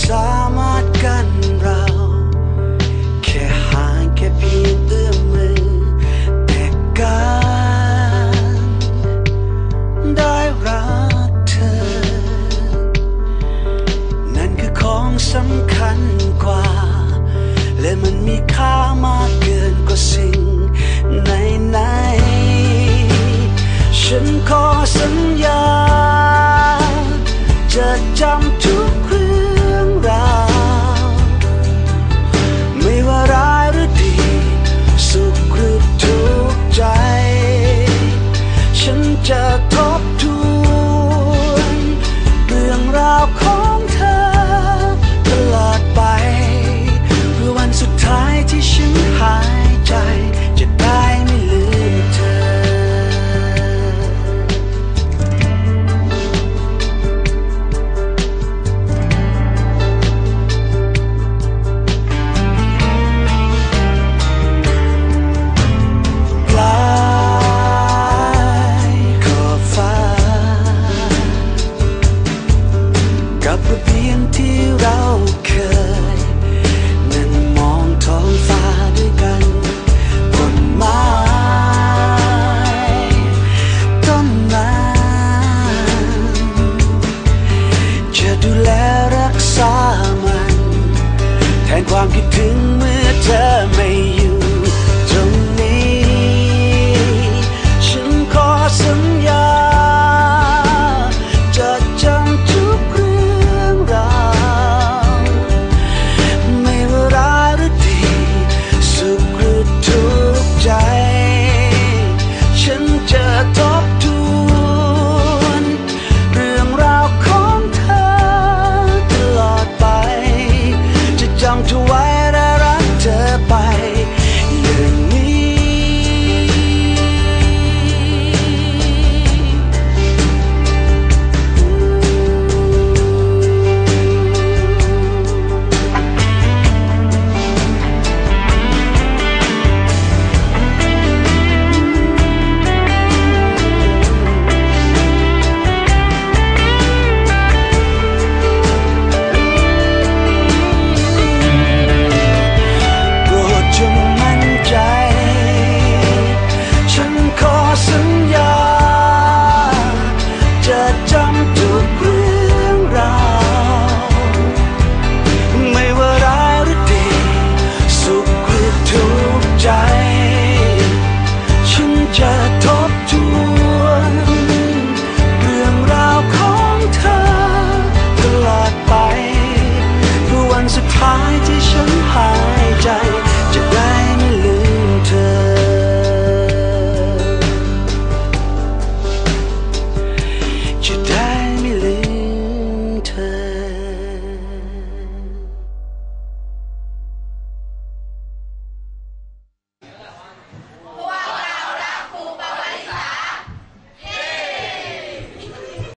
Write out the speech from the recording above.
สามารถกันเรา แค่ห่างแค่เพียงเอื้อมมือ แต่การได้รักเธอ นั่นคือของสำคัญกว่า และมันมีค่ามากเกินกว่าสิ่งไหน ว่าที่เราเคย นั่นมองท้องฟ้าด้วยกันบนไม้ต้นนั้นจะดูแลรักษามัน แทนความคิดถึงเมื่อเธอ